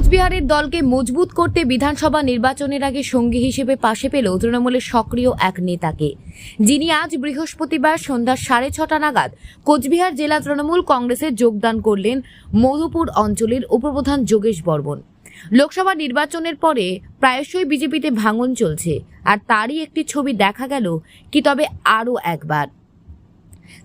কোচবিহারের দলকে মজবুত করতে বিধানসভা নির্বাচনের আগে সঙ্গী হিসেবে পাশে পেল তৃণমূলের সক্রিয় এক নেতাকে। যিনি আজ বৃহস্পতিবার সন্ধ্যা সাড়ে ছটা নাগাদ কোচবিহার জেলা তৃণমূল কংগ্রেসে যোগদান করলেন মধুপুর অঞ্চলের উপপ্রধান যোগেশ বর্মন। লোকসভা নির্বাচনের পরে প্রায়শই বিজেপিতে ভাঙন চলছে, আর তারই একটি ছবি দেখা গেল কি তবে আরও একবার।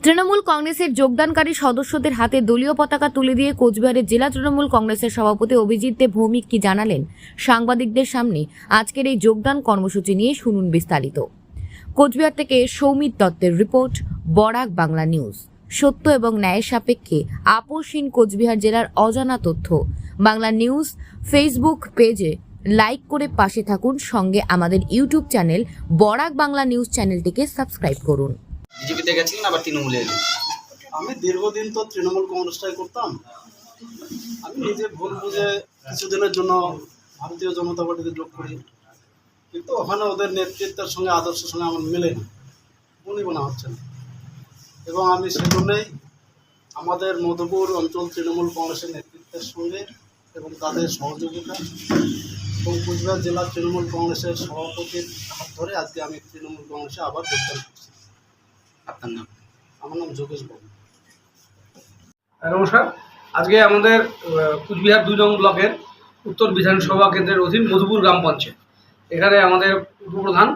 তৃণমূল কংগ্রেসের যোগদানকারী সদস্যদের হাতে দলীয় পতাকা তুলে দিয়ে কোচবিহারের জেলা তৃণমূল কংগ্রেসের সভাপতি অভিজিৎ দেব ভৌমিক কি জানালেন? সাংবাদিকদের সামনে আজকের এই যোগদান কর্মসূচি নিয়ে শুনুন বিস্তারিত। কোচবিহার থেকে সৌমিত দত্তের রিপোর্ট, বরাক বাংলা নিউজ। সত্য এবং ন্যায়ের সাপেক্ষে আপোষহীন কোচবিহার জেলার অজানা তথ্য। বাংলা নিউজ ফেসবুক পেজে লাইক করে পাশে থাকুন। সঙ্গে আমাদের YouTube channel Barak Bangla news চ্যানেলটিকে সাবস্ক্রাইব করুন। বিজেপিতে গেছিলেন, আবার তৃণমূলে এলেন। আমি দীর্ঘদিন তো তৃণমূল কংগ্রেসটাই করতাম। আমি নিজে ভুল বুঝে কিছুদিনের জন্য ভারতীয় জনতা পার্টিতে যোগ করি। কিন্তু ওখানে ওদের নেতৃত্বের সঙ্গে, আদর্শের সঙ্গে আমার মেলে না। মনে হচ্ছে না। এবং আমি সেজন্যই আমাদের মধুপুর অঞ্চল তৃণমূল কংগ্রেসের নেতৃত্বের সঙ্গে এবং তাদের সহযোগিতা এবং কুচবিহার জেলা তৃণমূল কংগ্রেসের সভাপতির হাত ধরে আজকে আমি তৃণমূল কংগ্রেসে আবার যোগদান করছি। আপনার নাম? আমার নাম যোগেশ বাবু নমস্কার। আজকে আমাদের কুচবিহার দুই নং ব্লকের উত্তর বিধানসভা কেন্দ্রের অধীন মধুপুর গ্রাম পঞ্চায়েত। এখানে আমাদের উপপ্রধান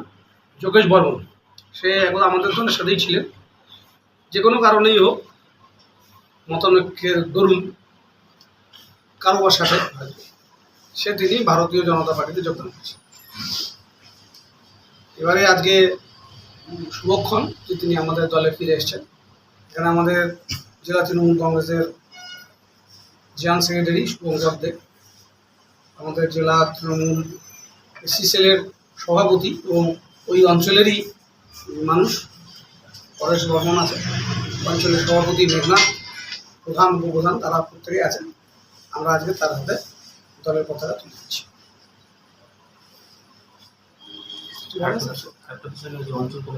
যোগেশ বর্মন। সে এখন আমাদের সঙ্গে সাথেই ছিলেন। যে কোনো কারণেই হোক মতানৈক্যের দরুন কারোবার সাথে সে তিনি ভারতীয় জনতা পার্টিতে যোগদান করেছেন। এবারে আজকে শুভক্ষণ যে তিনি আমাদের দলে ফিরে এসেছেন। এখানে আমাদের জেলা তৃণমূল কংগ্রেসের জেনারেল সেক্রেটারি শুভঙ্কর দেব আমাদের জেলা তৃণমূল এসসি সেলের সভাপতি এবং ওই অঞ্চলেরই মানুষ পরেশ বর্মন আছে অঞ্চলের সভাপতি মেঘনাথ প্রধান, উপপ্রধান তারা প্রত্যেকেই আছেন। আমরা আজকে তার হাতে দলের পতাকা তুলে দিচ্ছি। Hutchinson is also from Hutchinson.